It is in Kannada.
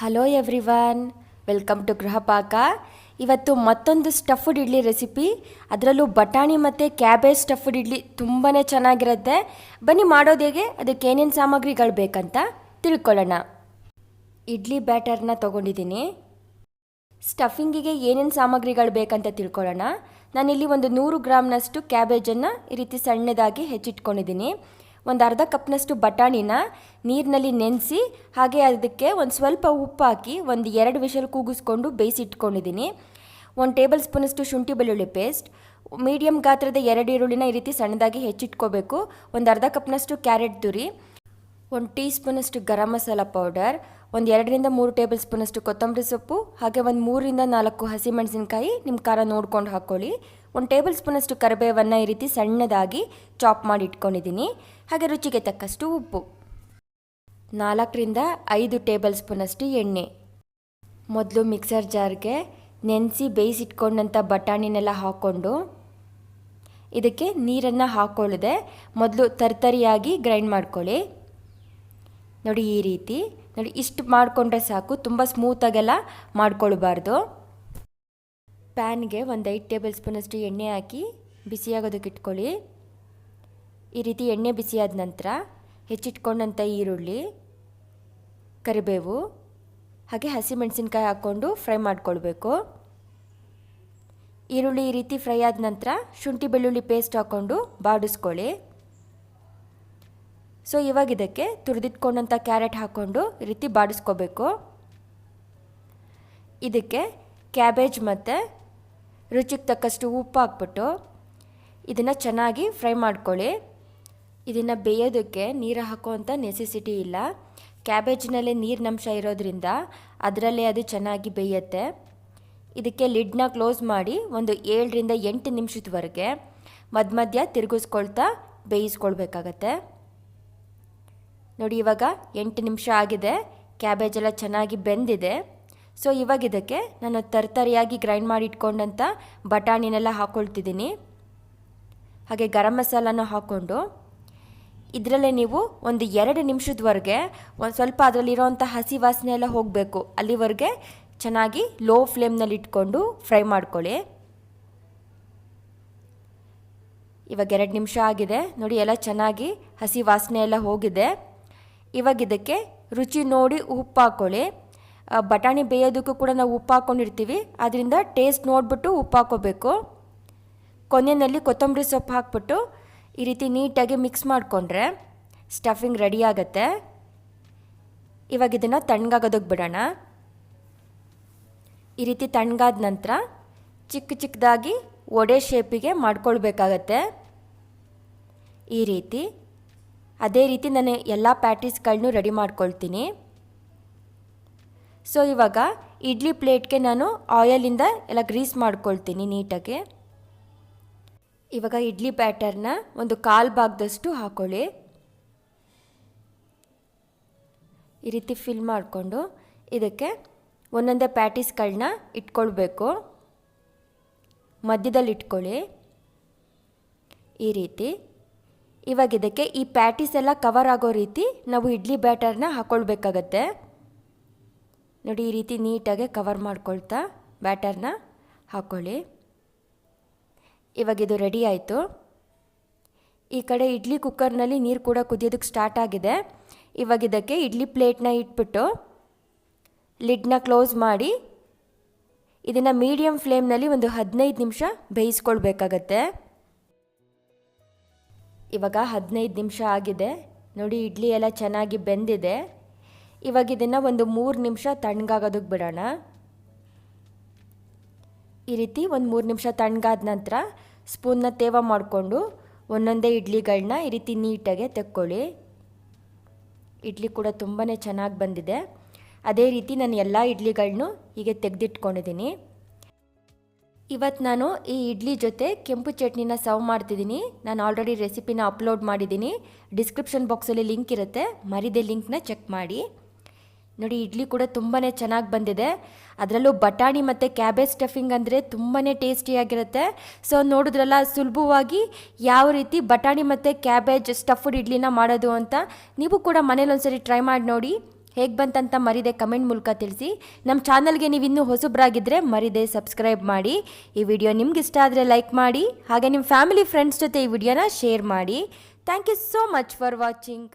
Hello everyone welcome to Gruhapaka ಇವತ್ತು ಮತ್ತೊಂದು ಸ್ಟಫ್ಡ್ ಇಡ್ಲಿ ರೆಸಿಪಿ ಅದರಲ್ಲೂ ಬಟಾಣಿ ಮತ್ತು ಕ್ಯಾಬೇಜ್ ಸ್ಟಫ್ಡ್ ಇಡ್ಲಿ ತುಂಬಾ ಚೆನ್ನಾಗಿರುತ್ತೆ. ಬನ್ನಿ ಮಾಡೋದು ಹೇಗೆ? ಅದಕ್ಕೆ ಏನೇನು ಸಾಮಗ್ರಿಗಳು ಬೇಕಂತ ತಿಳ್ಕೊಳ್ಳೋಣ. ಇಡ್ಲಿ ಬ್ಯಾಟರ್ನ ತೊಗೊಂಡಿದ್ದೀನಿ. ಸ್ಟಫಿಂಗಿಗೆ ಏನೇನು ಸಾಮಗ್ರಿಗಳು ಬೇಕಂತ ತಿಳ್ಕೊಳ್ಳೋಣ. ನಾನಿಲ್ಲಿ ಒಂದು ನೂರು ಗ್ರಾಮ್ನಷ್ಟು ಕ್ಯಾಬೇಜನ್ನು ಈ ರೀತಿ ಸಣ್ಣದಾಗಿ ಹೆಚ್ಚಿಟ್ಕೊಂಡಿದ್ದೀನಿ. ಒಂದು ಅರ್ಧ ಕಪ್ನಷ್ಟು ಬಟಾಣಿನ ನೀರಿನಲ್ಲಿ ನೆನೆಸಿ, ಹಾಗೆ ಅದಕ್ಕೆ ಒಂದು ಸ್ವಲ್ಪ ಉಪ್ಪು ಹಾಕಿ ಒಂದು ಎರಡು ವಿಷಲ್ ಕೂಗಿಸ್ಕೊಂಡು ಬೇಯಿಸಿಟ್ಕೊಂಡಿದ್ದೀನಿ. ಒಂದು ಟೇಬಲ್ ಸ್ಪೂನಷ್ಟು ಶುಂಠಿ ಬೆಳ್ಳುಳ್ಳಿ ಪೇಸ್ಟ್ ಮೀಡಿಯಮ್ ಗಾತ್ರದ ಎರಡು ಈರುಳ್ಳಿನ ಈ ರೀತಿ ಸಣ್ಣದಾಗಿ ಹೆಚ್ಚಿಟ್ಕೋಬೇಕು. ಒಂದು ಅರ್ಧ ಕಪ್ನಷ್ಟು ಕ್ಯಾರೆಟ್ ತುರಿ, ಒಂದು ಟೀ ಸ್ಪೂನಷ್ಟು ಗರಂ ಮಸಾಲ ಪೌಡರ್, ಒಂದು ಎರಡರಿಂದ ಮೂರು ಟೇಬಲ್ ಸ್ಪೂನಷ್ಟು ಕೊತ್ತಂಬರಿ ಸೊಪ್ಪು, ಹಾಗೆ ಒಂದು ಮೂರರಿಂದ ನಾಲ್ಕು ಹಸಿಮೆಣಸಿನಕಾಯಿ ನಿಮ್ಮ ಖಾರ ನೋಡ್ಕೊಂಡು ಹಾಕ್ಕೊಳ್ಳಿ ಒಂದು ಟೇಬಲ್ ಸ್ಪೂನಷ್ಟು ಕರಿಬೇವನ್ನು ಈ ರೀತಿ ಸಣ್ಣದಾಗಿ ಚಾಪ್ ಮಾಡಿ ಇಟ್ಕೊಂಡಿದ್ದೀನಿ. ಹಾಗೆ ರುಚಿಗೆ ತಕ್ಕಷ್ಟು ಉಪ್ಪು. ನಾಲ್ಕರಿಂದ ಐದು ಟೇಬಲ್ ಸ್ಪೂನಷ್ಟು ಎಣ್ಣೆ. ಮೊದಲು ಮಿಕ್ಸರ್ ಜಾರ್ಗೆ ನೆನೆಸಿ ಬೇಯಿಸಿಟ್ಕೊಂಡಂಥ ಬಟಾಣಿನೆಲ್ಲ ಹಾಕ್ಕೊಂಡು ಇದಕ್ಕೆ ನೀರನ್ನು ಹಾಕ್ಕೊಳ್ಳದೆ ಮೊದಲು ತರ್ತರಿಯಾಗಿ ಗ್ರೈಂಡ್ ಮಾಡ್ಕೊಳ್ಳಿ. ನೋಡಿ ಈ ರೀತಿ. ನೋಡಿ ಇಷ್ಟು ಮಾಡಿಕೊಂಡ್ರೆ ಸಾಕು, ತುಂಬ ಸ್ಮೂತಾಗೆಲ್ಲ ಮಾಡ್ಕೊಳ್ಬಾರ್ದು. ಪ್ಯಾನ್ಗೆ ಒಂದು ಐದು ಟೇಬಲ್ ಸ್ಪೂನಷ್ಟು ಎಣ್ಣೆ ಹಾಕಿ ಬಿಸಿಯಾಗೋದಕ್ಕೆ ಇಟ್ಕೊಳ್ಳಿ. ಈ ರೀತಿ ಎಣ್ಣೆ ಬಿಸಿಯಾದ ನಂತರ ಹೆಚ್ಚಿಟ್ಕೊಂಡಂಥ ಈರುಳ್ಳಿ, ಕರಿಬೇವು, ಹಾಗೆ ಹಸಿಮೆಣಸಿನ್ಕಾಯಿ ಹಾಕ್ಕೊಂಡು ಫ್ರೈ ಮಾಡ್ಕೊಳ್ಬೇಕು. ಈರುಳ್ಳಿ ಈ ರೀತಿ ಫ್ರೈ ಆದ ನಂತರ ಶುಂಠಿ ಬೆಳ್ಳುಳ್ಳಿ ಪೇಸ್ಟ್ ಹಾಕ್ಕೊಂಡು ಬಾಡಿಸ್ಕೊಳ್ಳಿ. ಸೊ, ಇವಾಗ ಇದಕ್ಕೆ ತುರಿದಿಟ್ಕೊಂಡಂಥ ಕ್ಯಾರೆಟ್ ಹಾಕ್ಕೊಂಡು ಈ ರೀತಿ ಬಾಡಿಸ್ಕೋಬೇಕು. ಇದಕ್ಕೆ ಕ್ಯಾಬೇಜ್ ಮತ್ತು ರುಚಿಗೆ ತಕ್ಕಷ್ಟು ಉಪ್ಪು ಹಾಕ್ಬಿಟ್ಟು ಇದನ್ನು ಚೆನ್ನಾಗಿ ಫ್ರೈ ಮಾಡ್ಕೊಳ್ಳಿ. ಇದನ್ನು ಬೇಯೋದಕ್ಕೆ ನೀರು ಹಾಕುವಂಥ ನೆಸೆಸಿಟಿ ಇಲ್ಲ. ಕ್ಯಾಬೇಜ್ನಲ್ಲೇ ನೀರಿನಂಶ ಇರೋದ್ರಿಂದ ಅದರಲ್ಲೇ ಅದು ಚೆನ್ನಾಗಿ ಬೇಯುತ್ತೆ. ಇದಕ್ಕೆ ಲಿಡ್ನ ಕ್ಲೋಸ್ ಮಾಡಿ ಒಂದು ಏಳರಿಂದ ಎಂಟು ನಿಮಿಷದವರೆಗೆ ಮಧ್ಯ ಮಧ್ಯ ತಿರುಗಿಸ್ಕೊಳ್ತಾ ಬೇಯಿಸ್ಕೊಳ್ಬೇಕಾಗತ್ತೆ. ನೋಡಿ, ಇವಾಗ ಎಂಟು ನಿಮಿಷ ಆಗಿದೆ. ಕ್ಯಾಬೇಜ್ ಎಲ್ಲ ಚೆನ್ನಾಗಿ ಬೆಂದಿದೆ. ಸೊ ಇವಾಗ ಇದಕ್ಕೆ ನಾನು ತರ್ತರಿಯಾಗಿ ಗ್ರೈಂಡ್ ಮಾಡಿ ಇಟ್ಕೊಂಡಂಥ ಬಟಾಣಿನೆಲ್ಲ ಹಾಕ್ಕೊಳ್ತಿದ್ದೀನಿ ಹಾಗೆ ಗರಂ ಮಸಾಲನೂ ಹಾಕ್ಕೊಂಡು ಇದರಲ್ಲೇ ನೀವು ಒಂದು ಎರಡು ನಿಮಿಷದವರೆಗೆ ಒಂದು ಸ್ವಲ್ಪ ಅದರಲ್ಲಿರೋವಂಥ ಹಸಿ ವಾಸನೆ ಎಲ್ಲ ಹೋಗಬೇಕು. ಅಲ್ಲಿವರೆಗೆ ಚೆನ್ನಾಗಿ ಲೋ ಫ್ಲೇಮ್ನಲ್ಲಿ ಇಟ್ಕೊಂಡು ಫ್ರೈ ಮಾಡ್ಕೊಳ್ಳಿ. ಇವಾಗ ಎರಡು ನಿಮಿಷ ಆಗಿದೆ. ನೋಡಿ, ಎಲ್ಲ ಚೆನ್ನಾಗಿ ಹಸಿ ವಾಸನೆ ಎಲ್ಲ ಹೋಗಿದೆ. ಇವಾಗ ಇದಕ್ಕೆ ರುಚಿ ನೋಡಿ ಉಪ್ಪು ಹಾಕ್ಕೊಳ್ಳಿ ಬಟಾಣಿ ಬೇಯೋದಕ್ಕೂ ಕೂಡ ನಾವು ಉಪ್ಪು ಹಾಕ್ಕೊಂಡಿರ್ತೀವಿ ಅದರಿಂದ ಟೇಸ್ಟ್ ನೋಡಿಬಿಟ್ಟು ಉಪ್ಪು ಹಾಕ್ಕೋಬೇಕು ಕೊನೆಯಲ್ಲಿ ಕೊತ್ತಂಬರಿ ಸೊಪ್ಪು ಹಾಕ್ಬಿಟ್ಟು ಈ ರೀತಿ ನೀಟಾಗಿ ಮಿಕ್ಸ್ ಮಾಡಿಕೊಂಡ್ರೆ ಸ್ಟಫಿಂಗ್ ರೆಡಿ ಆಗುತ್ತೆ. ಇವಾಗ ಇದನ್ನು ತಣ್ಣಗಾಗೋದಕ್ಕೆ ಬಿಡೋಣ ಈ ರೀತಿ ತಣ್ಣಗಾದ ನಂತರ ಚಿಕ್ಕ ಚಿಕ್ಕದಾಗಿ ಒಡೆ ಶೇಪಿಗೆ ಮಾಡ್ಕೊಳ್ಬೇಕಾಗತ್ತೆ. ಈ ರೀತಿ ಅದೇ ರೀತಿ ನಾನು ಎಲ್ಲ ಪ್ಯಾಟೀಸ್ಗಳನ್ನೂ ರೆಡಿ ಮಾಡ್ಕೊಳ್ತೀನಿ. ಸೊ ಇವಾಗ ಇಡ್ಲಿ ಪ್ಲೇಟ್ಗೆ ನಾನು ಆಯಲಿಂದ ಎಲ್ಲ ಗ್ರೀಸ್ ಮಾಡ್ಕೊಳ್ತೀನಿ ನೀಟಾಗಿ. ಇವಾಗ ಇಡ್ಲಿ ಬ್ಯಾಟರ್ನ ಒಂದು ಕಾಲು ಭಾಗದಷ್ಟು ಹಾಕೊಳ್ಳಿ. ಈ ರೀತಿ ಫಿಲ್ ಮಾಡಿಕೊಂಡು ಇದಕ್ಕೆ ಒಂದೊಂದೇ ಪ್ಯಾಟೀಸ್ಗಳನ್ನ ಇಟ್ಕೊಳ್ಬೇಕು. ಮಧ್ಯದಲ್ಲಿ ಇಟ್ಕೊಳ್ಳಿ. ಈ ರೀತಿ. ಇವಾಗ ಇದಕ್ಕೆ ಈ ಪ್ಯಾಟೀಸ್ ಎಲ್ಲ ಕವರ್ ಆಗೋ ರೀತಿ ನಾವು ಇಡ್ಲಿ ಬ್ಯಾಟರ್ನ ಹಾಕ್ಕೊಳ್ಬೇಕಾಗತ್ತೆ ನೋಡಿ ಈ ರೀತಿ ನೀಟಾಗಿ ಕವರ್ ಮಾಡ್ಕೊಳ್ತಾ ಬ್ಯಾಟರ್ನ ಹಾಕ್ಕೊಳ್ಳಿ ಇವಾಗ ಇದು ರೆಡಿ ಆಯಿತು. ಈ ಕಡೆ ಇಡ್ಲಿ ಕುಕ್ಕರ್ನಲ್ಲಿ ನೀರು ಕೂಡ ಕುದಿಯೋದಕ್ಕೆ ಸ್ಟಾರ್ಟ್ ಆಗಿದೆ. ಇವಾಗ ಇದಕ್ಕೆ ಇಡ್ಲಿ ಪ್ಲೇಟ್ನ ಇಟ್ಬಿಟ್ಟು ಲಿಡ್ನ ಕ್ಲೋಸ್ ಮಾಡಿ ಇದನ್ನು ಮೀಡಿಯಮ್ ಫ್ಲೇಮ್ನಲ್ಲಿ ಒಂದು ಹದಿನೈದು ನಿಮಿಷ ಬೇಯಿಸ್ಕೊಳ್ಬೇಕಾಗತ್ತೆ. ಇವಾಗ ಹದಿನೈದು ನಿಮಿಷ ಆಗಿದೆ. ನೋಡಿ ಇಡ್ಲಿ ಎಲ್ಲ ಚೆನ್ನಾಗಿ ಬೆಂದಿದೆ. ಇವಾಗ ಇದನ್ನು ಒಂದು ಮೂರು ನಿಮಿಷ ತಣ್ಣಗಾಗೋದಕ್ಕೆ ಬಿಡೋಣ. ಈ ರೀತಿ ಒಂದು ಮೂರು ನಿಮಿಷ ತಣ್ಣಗಾದ ನಂತರ ಸ್ಪೂನ್ನ ತೇವ ಮಾಡಿಕೊಂಡು ಒಂದೊಂದೇ ಇಡ್ಲಿಗಳನ್ನ ಈ ರೀತಿ ನೀಟಾಗೆ ತೆಕ್ಕೊಳ್ಳಿ. ಇಡ್ಲಿ ಕೂಡ ತುಂಬಾ ಚೆನ್ನಾಗಿ ಬಂದಿದೆ. ಅದೇ ರೀತಿ ನಾನು ಎಲ್ಲ ಇಡ್ಲಿಗಳನ್ನು ಹೀಗೆ ತೆಗೆದಿಟ್ಕೊಂಡಿದ್ದೀನಿ ಇವತ್ತು ನಾನು ಈ ಇಡ್ಲಿ ಜೊತೆ ಕೆಂಪು ಚಟ್ನಿನ ಸರ್ವ್ ಮಾಡ್ತಿದ್ದೀನಿ ನಾನು ಆಲ್ರೆಡಿ ರೆಸಿಪಿನ ಅಪ್ಲೋಡ್ ಮಾಡಿದ್ದೀನಿ ಡಿಸ್ಕ್ರಿಪ್ಷನ್ ಬಾಕ್ಸಲ್ಲಿ ಲಿಂಕ್ ಇರುತ್ತೆ. ಮರಿದೆ ಲಿಂಕ್ನ ಚೆಕ್ ಮಾಡಿ. ನೋಡಿ, ಇಡ್ಲಿ ಕೂಡ ತುಂಬಾ ಚೆನ್ನಾಗಿ ಬಂದಿದೆ. ಅದರಲ್ಲೂ ಬಟಾಣಿ ಮತ್ತು ಕ್ಯಾಬೇಜ್ ಸ್ಟಫಿಂಗ್ ಅಂದರೆ ತುಂಬಾ ಟೇಸ್ಟಿಯಾಗಿರುತ್ತೆ ಸೊ, ನೋಡಿದ್ರಲ್ಲ, ಸುಲಭವಾಗಿ ಯಾವ ರೀತಿ ಬಟಾಣಿ ಮತ್ತು ಕ್ಯಾಬೇಜ್ ಸ್ಟಫ್ಡ್ ಇಡ್ಲಿನ ಮಾಡೋದು ಅಂತ ನೀವು ಕೂಡ ಮನೇಲಿ ಒಂದ್ಸರಿ ಟ್ರೈ ಮಾಡಿ ನೋಡಿ. ಹೇಗೆ ಬಂತಂತ ಮರಿದೆ ಕಮೆಂಟ್ ಮೂಲಕ ತಿಳಿಸಿ. ನಮ್ಮ ಚಾನಲ್ಗೆ ನೀವು ಇನ್ನೂ ಹೊಸಬ್ರಾಗಿದ್ದರೆ ಮರಿದೆ ಸಬ್ಸ್ಕ್ರೈಬ್ ಮಾಡಿ. ಈ ವಿಡಿಯೋ ನಿಮ್ಗೆ ಇಷ್ಟ ಆದರೆ ಲೈಕ್ ಮಾಡಿ. ಹಾಗೆ ನಿಮ್ಮ ಫ್ಯಾಮಿಲಿ, ಫ್ರೆಂಡ್ಸ್ ಜೊತೆ ಈ ವಿಡಿಯೋನ ಶೇರ್ ಮಾಡಿ. Thank you so much for watching.